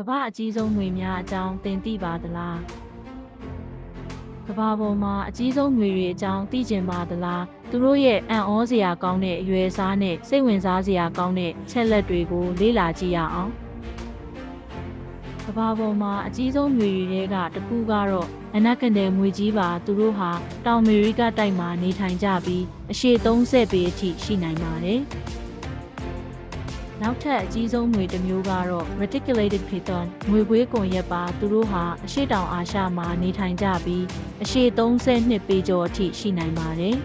ကမ္ဘာအကြီးဆုံးငွေများအကြောင်းသင်သိပါသလားကမ္ဘာပေါ်မှာအကြီးဆုံးငွေတွေအကြောင်းသိကျင်ပါသလားသူတို့ရဲ့အံ့ဩစရာကောင်းတဲ့အရွယ်စားနဲ့စိတ်ဝင်စားစရာကောင်းတဲ့ချက်လက်တွေကိုလေ့လာကြည့်ရအောင်ကမ္ဘာပေါ်မှာအကြီးဆုံးငွေတွေကတစ်ခုကတော့အနက်ကန်တဲ့ငွေကြီးပါသူတို့ဟာတောင်အမေရိကတိုက်မှာနေထိုင်ကြပြီးအရှေ့30ပေအထိရှိနိုင်ပါတယ် နောက်ထပ်အကြီးဆုံးငွေတစ်မျိုးကတော့ reticulated python ငွေကွေးကွန်ရက်ပါသူတို့ဟာအရှေ့တောင်အာရှမှာနေထိုင်ကြပြီးအရှေ့32ပေကျော်အထိရှိနိုင်ပါတယ်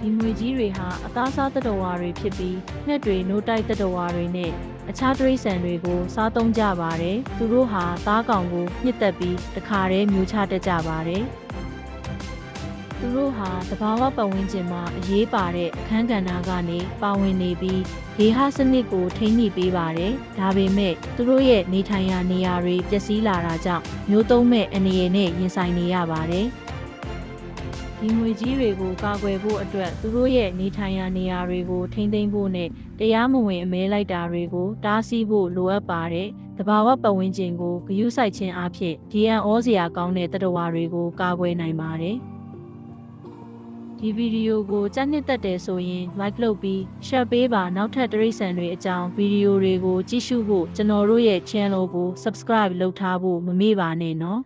ဒီငွေကြီးတွေဟာအသားစားတတဝါတွေဖြစ်ပြီးငှက်တွေနိုးတိုက်တတဝါတွေနဲ့အခြားတိရစ္ဆာန်တွေကို စားသုံးကြပါတယ်သူတို့ဟာသားကောင်ကိုညှစ်သက်ပြီးတခါတည်းမျိုးချတတ်ကြပါတယ် သူတို့ဟာတဘာဝပတ်ဝန်းကျင်မှာအရေးပါတဲ့အခန်းကဏ္ဍကနေပါဝင်နေပြီးရေဟစနစ်ကိုထိန်းညှိပေးပါတယ်။ဒါပေမဲ့သူတို့ရဲ့နေထိုင်ရာနေရာတွေပျက်စီးလာတာကြောင့်မျိုးသုံးမဲ့အနေရနဲ့ရင်ဆိုင်နေရပါတယ်။ဒီငွေကြီးတွေကိုကာကွယ်ဖို့အတွက်သူတို့ရဲ့နေထိုင်ရာနေရာတွေကိုထိန်းသိမ်းဖို့နဲ့တရားမဝင်အမဲလိုက်တာတွေကိုတားဆီးဖို့လိုအပ်ပါတယ်။တဘာဝပတ်ဝန်းကျင်ကိုဂရုစိုက်ခြင်းအဖြစ်ဒီအန်ဩစရာကောင်းတဲ့တတဝါတွေကိုကာကွယ်နိုင်ပါတယ်။ ဒီဗီဒီယိုကိုကြက်နှစ်သက်တယ်ဆိုရင် like လုပ်ပြီး share ပေးပါနောက်ထပ်တရိတ်ဆန်တွေအကြောင်းဗီဒီယိုတွေကိုကြည့်ရှုဖို့ကျွန်တော်တို့ရဲ့ channel ကို subscribe လုပ်ထားဖို့မမေ့ပါနဲ့နော်